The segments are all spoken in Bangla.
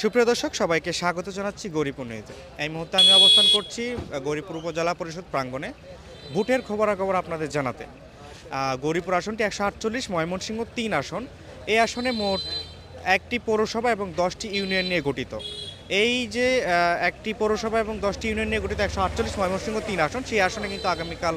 সুপ্রিয় দর্শক সবাইকে স্বাগত জানাচ্ছি গরিপুর নিউজে। এই মুহূর্তে আমি অবস্থান করছি আহ, গৌরীপুর উপজেলা পরিষদ প্রাঙ্গণে। ভোটের খবরাখবর আপনাদের জানাতে। গৌরীপুর আসনটি একশো আটচল্লিশ ময়মনসিংহ তিন আসন। এই আসনে মোট একটি পৌরসভা এবং দশটি ইউনিয়ন নিয়ে গঠিত। এই যে একটি পৌরসভা এবং দশটি ইউনিয়ন নিয়ে গঠিত একশো আটচল্লিশ ময়মনসিংহ তিন আসন সেই আসনে কিন্তু আগামীকাল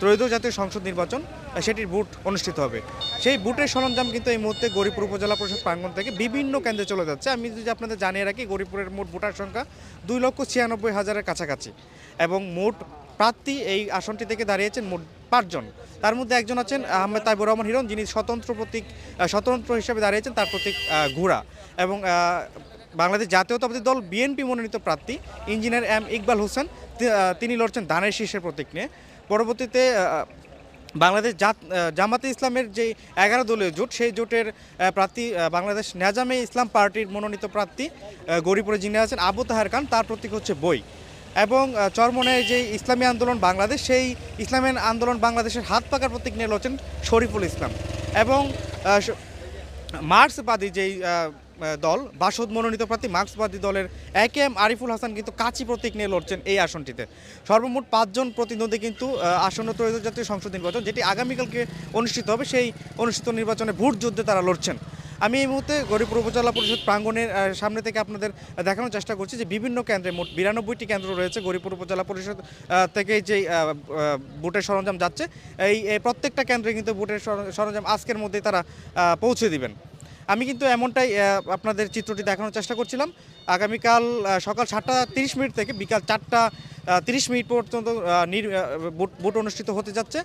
ত্রয়োদশ জাতীয় সংসদ নির্বাচন সেটির বুট অনুষ্ঠিত হবে। সেই বুটের সরঞ্জাম কিন্তু এই মুহূর্তে গরিপুর উপজেলা পরিষদ প্রাঙ্গণ থেকে বিভিন্ন কেন্দ্রে চলে যাচ্ছে। আমি যদি আপনাদের জানিয়ে রাখি, গরিপুরের মোট ভোটার সংখ্যা দুই লক্ষ ছিয়ানব্বই হাজারের কাছাকাছি এবং মোট প্রার্থী এই আসনটি থেকে দাঁড়িয়েছেন মোট পাঁচজন। তার মধ্যে একজন আছেন আহমেদ তাইবুর রহমান হিরণ, যিনি স্বতন্ত্র প্রতীক স্বতন্ত্র হিসেবে দাঁড়িয়েছেন তার প্রতীক ঘোড়া এবং বাংলাদেশ জাতীয়তাবাদী দল বিএনপি মনোনীত প্রার্থী ইঞ্জিনিয়ার এম ইকবাল হোসেন তিনি লড়ছেন ধানের শীর্ষের প্রতীক নিয়ে। পরবর্তীতে বাংলাদেশ জামাতে ইসলামের যে এগারো দলীয় জোট সেই জোটের প্রার্থী বাংলাদেশ নেজামে ইসলাম পার্টির মনোনীত প্রার্থী গরিপুরে যিনি আছেন আবু তাহার খান তার প্রতীক হচ্ছে বই। এবং আহ, চরমনের যে ইসলামী আন্দোলন বাংলাদেশ সেই ইসলামী আন্দোলন বাংলাদেশের হাত পাকার প্রতীক নিয়ে লড়ছেন শরীফুল ইসলাম। এবং মার্ক্সবাদী যেই দল। বাসদ মনোনীত প্রার্থী মার্ক্সবাদী দলের A K M Ariful Hasan কিন্তু কাচি প্রতীক নিয়ে লড়ছেন এই আসনটিতে। সর্বমোট পাঁচজন প্রতিদ্বন্দ্বী কিন্তু আসন্ন ত্রয়োদশ জাতীয় সংসদ নির্বাচন, যেটি আগামীকালকে অনুষ্ঠিত হবে, সেই অনুষ্ঠিত নির্বাচনে ভোট যুদ্ধে তারা লড়ছেন। আমি এই মুহূর্তে গরিপুর উপজেলা পরিষদ প্রাঙ্গণের সামনে থেকে আপনাদের দেখানোর চেষ্টা করছি যে বিভিন্ন কেন্দ্রে মোট বিরানব্বইটি কেন্দ্র রয়েছে গরিপুর উপজেলা পরিষদ থেকে যে ভোটের সরঞ্জাম যাচ্ছে। এই প্রত্যেকটা কেন্দ্রে কিন্তু ভোটের সরঞ্জাম আজকের মধ্যেই তারা পৌঁছে দিবেন। আমি কিন্তু এমনটাই আপনাদের চিত্রটি দেখানোর চেষ্টা করছিলাম। আগামীকাল সকাল সাতটা তিরিশ মিনিট থেকে বিকাল চারটা তিরিশ মিনিট পর্যন্ত ভোট অনুষ্ঠিত হতে যাচ্ছে।